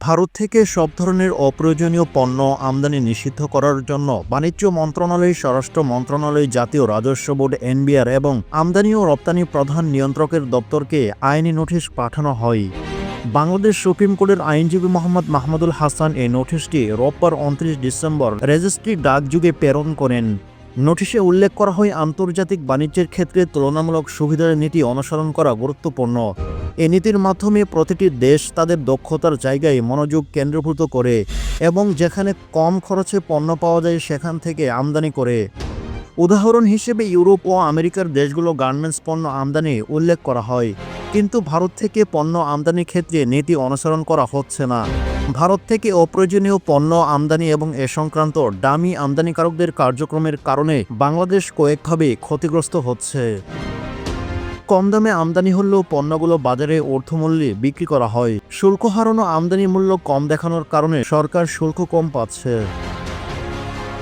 ভারত থেকে সব ধরনের অপ্রয়োজনীয় পণ্য আমদানি নিষিদ্ধ করার জন্য বাণিজ্য মন্ত্রণালয়, স্বরাষ্ট্র মন্ত্রণালয়, জাতীয় রাজস্ব বোর্ড, এনবিআর এবং আমদানি ও রপ্তানি প্রধান নিয়ন্ত্রকের দপ্তরকে আইনি নোটিশ পাঠানো হয়। বাংলাদেশ সুপ্রিম কোর্টের আইনজীবী মোহাম্মদ মাহমুদুল হাসান এই নোটিশটি রোববার উনত্রিশ ডিসেম্বর রেজিস্ট্রি ডাকযুগে প্রেরণ করেন। নোটিশে উল্লেখ করা হয়, আন্তর্জাতিক বাণিজ্যের ক্ষেত্রে তুলনামূলক সুবিধার নীতি অনুসরণ করা গুরুত্বপূর্ণ। এ নীতির মাধ্যমে প্রতিটি দেশ তাদের দক্ষতার জায়গায় মনোযোগ কেন্দ্রভূত করে এবং যেখানে কম খরচে পণ্য পাওয়া যায় সেখান থেকে আমদানি করে। উদাহরণ হিসেবে ইউরোপ ও আমেরিকার দেশগুলো গার্মেন্টস পণ্য আমদানি উল্লেখ করা হয়, কিন্তু ভারত থেকে পণ্য আমদানির ক্ষেত্রে নীতি অনুসরণ করা হচ্ছে না। ভারত থেকে অপ্রয়োজনীয় পণ্য আমদানি এবং এ সংক্রান্ত দামি আমদানিকারকদের কার্যক্রমের কারণে বাংলাদেশ কয়েকভাবে ক্ষতিগ্রস্ত হচ্ছে। কম দামে আমদানি হলেও পণ্যগুলো বাজারে অর্থমূল্যে বিক্রি করা হয়। শুল্ক হারানো আমদানি মূল্য কম দেখানোর কারণে সরকার শুল্ক কম পাচ্ছে।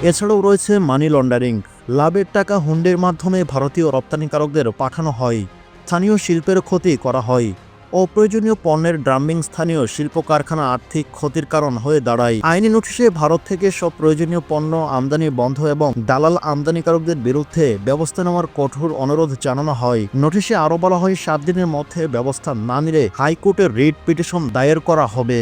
এছাড়াও রয়েছে মানি লন্ডারিং। লাভের টাকা হুন্ডের মাধ্যমে ভারতীয় রপ্তানিকারকদের পাঠানো হয়। স্থানীয় শিল্পের ক্ষতি করা হয়। অপ্রয়োজনীয় পণ্যের ড্রামিং স্থানীয় শিল্প কারখানা আর্থিক ক্ষতির কারণ হয়ে দাঁড়ায়। আইনি নোটিশে ভারত থেকে সব প্রয়োজনীয় পণ্য আমদানি বন্ধ এবং দালাল আমদানিকারকদের বিরুদ্ধে ব্যবস্থা নেওয়ার কঠোর অনুরোধ জানানো হয়। নোটিশে আরও বলা হয়, সাত দিনের মধ্যে ব্যবস্থা না নিলে হাইকোর্টের রিট পিটিশন দায়ের করা হবে।